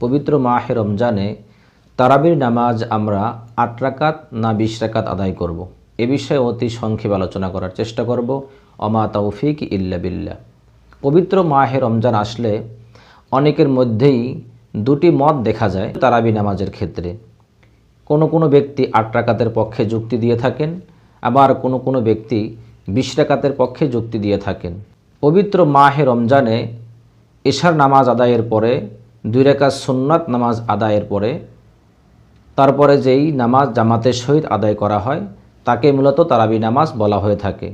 পবিত্র মাহে রমজানে তারাবির নামাজ আমরা আট রাকাত না বিশ রাকাত আদায় করব। এ বিষয়ে অতি সংক্ষেপ আলোচনা করার চেষ্টা করব। অমা তৌফিক ইল্লা বিল্লাহ। পবিত্র মাহে রমজান আসলে অনেকের মধ্যেই দুটি মত দেখা যায় তারাবি নামাজের ক্ষেত্রে। কোনো কোনো ব্যক্তি আট রাকাতের পক্ষে যুক্তি দিয়ে থাকেন, আবার কোনো কোনো ব্যক্তি বিশ রাকাতের পক্ষে যুক্তি দিয়ে থাকেন। পবিত্র মাহে রমজানে এশার নামাজ আদায়ের পরে দুই রেখা সুন্নাত নামাজ আদায়ের পরে, তারপরে যেই নামাজ জামাতের সহিত আদায় করা হয়, তাকে মূলত তারাবি নামাজ বলা হয়ে থাকে।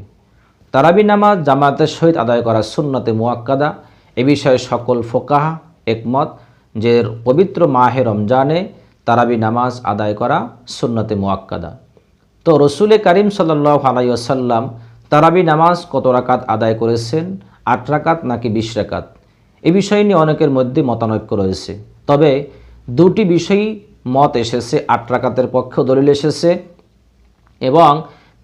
তারাবি নামাজ জামাতের সহিত আদায় করা সুন্নতে মুয়াক্কাদা এ বিষয়ে সকল ফোকাহা একমত যে পবিত্র মাহে রমজানে তারাবি নামাজ আদায় করা সুন্নতে মুয়াক্কাদা তো রসুলে করিম সাল্লাহ আলাইসাল্লাম তারাবি নামাজ কত রাকাত আদায় করেছেন? আট রাকাত নাকি বিশ রাকাত? এ বিষয় নিয়ে অনেকের মধ্যে মতানৈক্য রয়েছে। তবে দুটি বিষয়ই মত এসেছে, আট রাকাতের পক্ষেও দলিল এসেছে এবং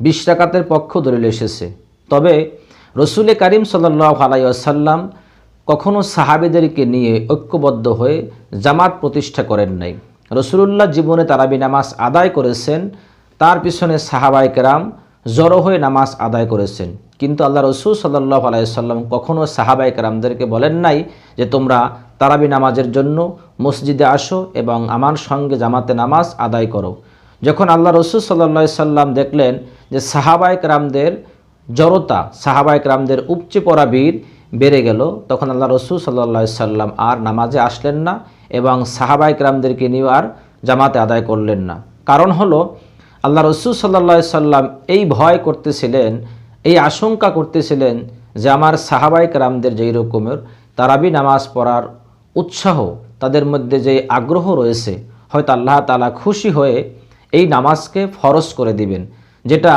বিশ রাকাতের পক্ষেও দলিল এসেছে। তবে রসুলে করিম সাল্লাহ আলাইসাল্লাম কখনো সাহাবেদেরকে নিয়ে ঐক্যবদ্ধ হয়ে জামাত প্রতিষ্ঠা করেন নাই। রসুলুল্লাহ জীবনে তারাবি নামাজ আদায় করেছেন, তার পিছনে সাহাবাই কেরাম জড়ো হয়ে নামাজ আদায় করেছেন। কিন্তু আল্লাহ রসুল সাল্লাহ আলাইসাল্লাম কখনও সাহাবাই কেরামদেরকে বলেন নাই যে তোমরা তারাবি নামাজের জন্য মসজিদে আসো এবং আমার সঙ্গে জামাতে নামাজ আদায় করো। যখন আল্লাহ রসুল সাল্লা সাল্লাম দেখলেন যে সাহাবায়ক রামদের জড়তা সাহাবায়ক রামদের উপচে পড়া বীর বেড়ে গেল, তখন আল্লাহ রসুল সাল্লা সাল্লাম আর নামাজে আসলেন না এবং সাহাবায়ক রামদেরকে নিয়ে আর জামাতে আদায় করলেন না। কারণ হলো আল্লাহ রসুল সাল্লা সাল্লাম এই ভয় করতেছিলেন, এই আশঙ্কা করতেছিলেন যে আমার সাহাবাইক রামদের যেই রকমের তারাবি নামাজ পড়ার উৎসাহ তাদের মধ্যে যে আগ্রহ রয়েছে, হয়তো আল্লাহ তালা খুশি হয়ে এই নামাজকে ফরজ করে দিবেন, যেটা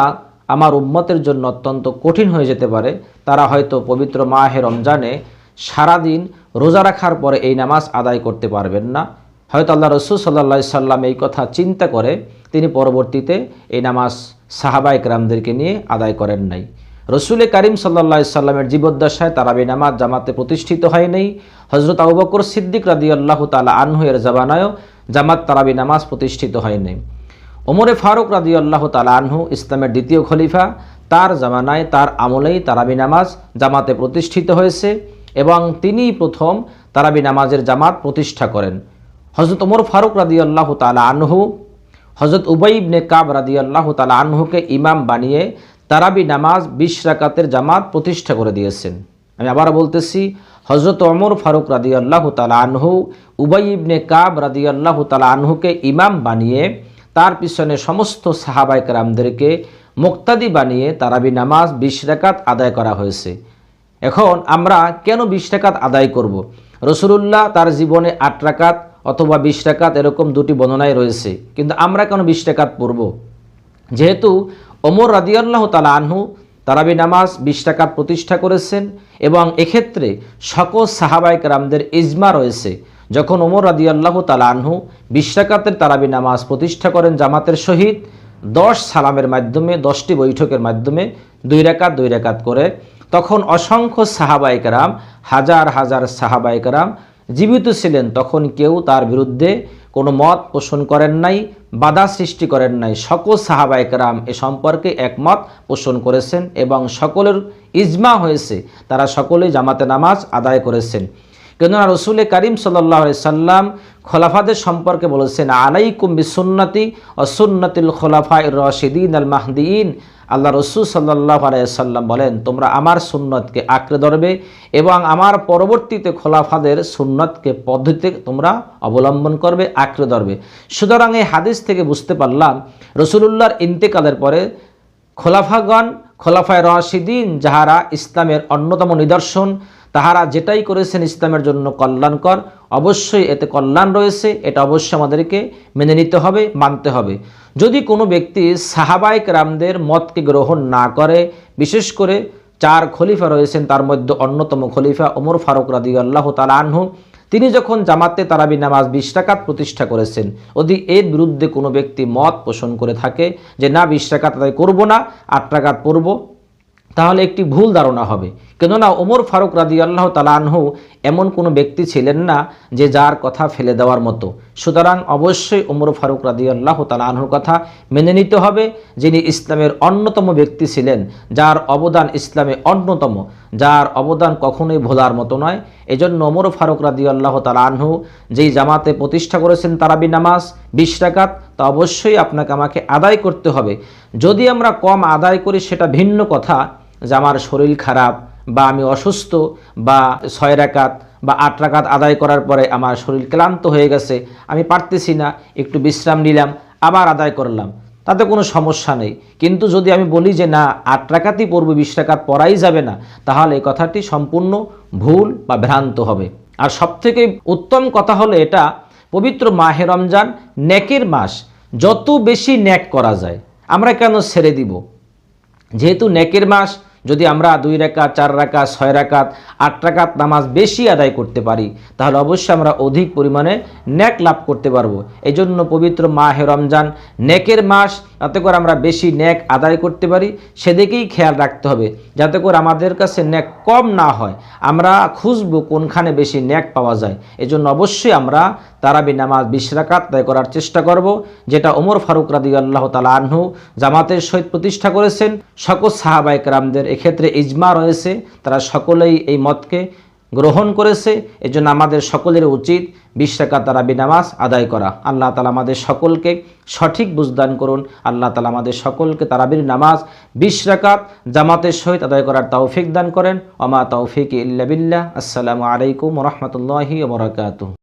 আমার উম্মতের জন্য অত্যন্ত কঠিন হয়ে যেতে পারে। তারা হয়তো পবিত্র মাহে রমজানে সারাদিন রোজা রাখার পরে এই নামাজ আদায় করতে পারবেন না। হয়তো আল্লাহ রসুল সাল্লা সাল্লাম এই কথা চিন্তা করে তিনি পরবর্তীতে এই নামাজ সাহাবাইক রামদেরকে নিয়ে আদায় করেন নাই। রসুলে করিম সাল্লা সাল্লামের জীবদ্দশায় তারাবি নামাজ জামাতে প্রতিষ্ঠিত হয় নাই। হজরত আবু বকর সিদ্দিক রাদি আল্লাহ তালা আনহু এর জাবানায়ও জামাত তারাবি নামাজ প্রতিষ্ঠিত হয় নাই। ওমরে ফারুক রাদি আল্লাহ তালা আনহু ইসলামের দ্বিতীয় খলিফা, তার জামানায় তার আমলেই তারাবি নামাজ জামাতে প্রতিষ্ঠিত হয়েছে এবং তিনি প্রথম তারাবি নামাজের জামাত প্রতিষ্ঠা করেন। হজরত ওমর ফারুক রাদি আল্লাহ তালা আনহু হজরত উবাইবনে কাব রাদি আল্লাহ তালা আনহুকে ইমাম বানিয়ে তারাবি নামাজ বিশ রাকাতের জামাত প্রতিষ্ঠা করে দিয়েছেন আমি আবার বলতেছি হজরত অমর ফারুক রাদি আল্লাহ তালা আনহু, উবাই ইবনে কাব রাদি আল্লাহ তালা আনহুকে ইমাম বানিয়ে তার পিছনে সমস্ত সাহাবাইক কারামদেরকে মুক্তাদি বানিয়ে তারাবি নামাজ বিশ রাকাত আদায় করা হয়েছে এখন আমরা কেন বিশ আদায় করব। রসুলুল্লাহ তার জীবনে আট রাকাত অথবা বিশ রাকাত এরকম দুটি বর্ণনায় রয়েছে। কিন্তু আমরা কেন বিশ রাকাত পড়ব? যেহেতু ওমর রাদিয়াল্লাহ তালা আনহু তারাবি নামাজ বিশ টাকাত প্রতিষ্ঠা করেছেন এবং এক্ষেত্রে সকল সাহাবাইক রামদের ইজমা রয়েছে। যখন ওমর রাদিয়াল্লাহ তালা আনহু বিশ টাকাতের তারাবি নামাজ প্রতিষ্ঠা করেন জামাতের সহিত, দশ সালামের মাধ্যমে, দশটি বৈঠকের মাধ্যমে দুই রেখাত দুই রেখাত করে, তখন অসংখ্য সাহাবাইক রাম হাজার হাজার সাহাবাইক রাম জীবিত ছিলেন, তখন কেউ তার বিরুদ্ধে কোনো মত পোষণ করেন নাই, বাধা সৃষ্টি করেন নাই। সকল সাহাবায়করাম এ সম্পর্কে একমত পোষণ করেছেন এবং সকলের ইজমা হয়েছে, তারা সকলেই জামাতে নামাজ আদায় করেছেন। কেননা রসুলে করিম সাল্লাহ সাল্লাম খোলাফাদের সম্পর্কে বলেছেন, আলাইকুম বিসুন্নতি ও সুন্নতিল খোলাফা রশিদিন আল মাহদিন আল্লাহ রসুল সাল্লাহ আলাইসাল্লাম বলেন, তোমরা আমার সুন্নতকে আঁকড়ে ধরবে এবং আমার পরবর্তীতে খোলাফাদের সুন্নতকে পদ্ধতিতে তোমরা অবলম্বন করবে, আঁকড়ে ধরবে। সুতরাং এই হাদিস থেকে বুঝতে পারলাম, রসুলুল্লাহর ইন্তেকালের পরে খোলাফাগণ, খোলাফায় রশিদিন, যাহারা ইসলামের অন্যতম নিদর্শন, তাহারা যেটাই করেছেন ইসলামের জন্য কল্যাণকর অবশ্যই এতে কল্যাণ রয়েছে, এটা অবশ্যই আমাদেরকে মেনে নিতে হবে, মানতে হবে। যদি কোনো ব্যক্তি সাহাবাইক রামদের মতকে গ্রহণ না করে, বিশেষ করে চার খলিফা রয়েছেন, তার মধ্যে অন্যতম খলিফা ওমর ফারুক রাদি আল্লাহ আনহু, তিনি যখন জামাতে তারাবি নামাজ বিশ টাকাত প্রতিষ্ঠা করেছেন, যদি এর বিরুদ্ধে কোনো ব্যক্তি মত পোষণ করে থাকে যে, না, বিশ টাকাত করব না, আট টাকাত পড়ব তাহলে একটি ভুল ধারণা হবে। কেননা ওমর ফারুক রাদি আল্লাহ তালানহু এমন কোনো ব্যক্তি ছিলেন না যে যার কথা ফেলে দেওয়ার মতো। সুতরাং অবশ্যই ওমর ফারুক রাদি আল্লাহ তালানহুর কথা মেনে নিতে হবে যিনি ইসলামের অন্যতম ব্যক্তি ছিলেন, যার অবদান ইসলামে অন্যতম, যার অবদান কখনোই ভোলার মতো নয়। এজন্য ওমর ফারুক রাদি আল্লাহ তালানহু যেই জামাতে প্রতিষ্ঠা করেছেন তারাবি নামাজ, বিশ তা অবশ্যই আপনাকে আমাকে আদায় করতে হবে। যদি আমরা কম আদায় করি সেটা ভিন্ন কথা যে আমার শরীর খারাপ বা আমি অসুস্থ বা ছয় রাকাত বা আট রাকাত আদায় করার পরে আমার শরীর ক্লান্ত হয়ে গেছে, আমি পারতেছি না, একটু বিশ্রাম নিলাম, আবার আদায় করলাম। তাতে কোনো সমস্যা নেই। কিন্তু যদি আমি বলি যে না, আট রাকাতই পড়ব, বিশ রাকাত পড়াই যাবে না, তাহলে এই কথাটি সম্পূর্ণ ভুল বা ভ্রান্ত হবে। আর সবথেকে উত্তম কথা হলো এটা, পবিত্র মাহে রমজান নেকের মাস, যত বেশি ন্যাক করা যায়, আমরা কেন ছেড়ে দিব? যেহেতু নেকের মাস যদি আমরা দুই রাকাত চার রাকাত ছয় রাকাত আট রাকাত নামাজ বেশি আদায় করতে পারি, তাহলে অবশ্যই আমরা অধিক পরিমাণে ন্যাক লাভ করতে পারব। এই জন্য পবিত্র মাহে রমজান, নেকের মাস, যাতে করে আমরা বেশি ন্যাক আদায় করতে পারি, সেদিকেই খেয়াল রাখতে হবে। যাতে করে আমাদের কাছে ন্যাক কম না হয়, আমরা খুঁজবো কোনখানে বেশি ন্যাক পাওয়া যায়। এজন্য অবশ্যই আমরা তারাবি নামাজ বিশ রাকাত আদায় করার চেষ্টা করব, যেটা ওমর ফারুক রাদি আল্লাহ তালা আনহু জামাতের সহিত প্রতিষ্ঠা করেছেন। সকল সাহাবাইক রামদের এক্ষেত্রে ইজমা রয়েছে, তারা সকলেই এই মতকে গ্রহণ করেছে। এজন্য আমাদের সকলের উচিত বিশ রাকাত তারাবি নামাজ আদায় করা। আল্লাহ তালা আমাদের সকলকে সঠিক বুঝদান করুন। আল্লাহ তালা আমাদের সকলকে তারাবির নামাজ বিশ জামাতের সহিত আদায় করার তৌফিক দান করেন। অমা তৌফিক ইল্লা বিল্লাহ। আসসালামু আলাইকুম রহমতুল্লাহি ওবরাকাতুহ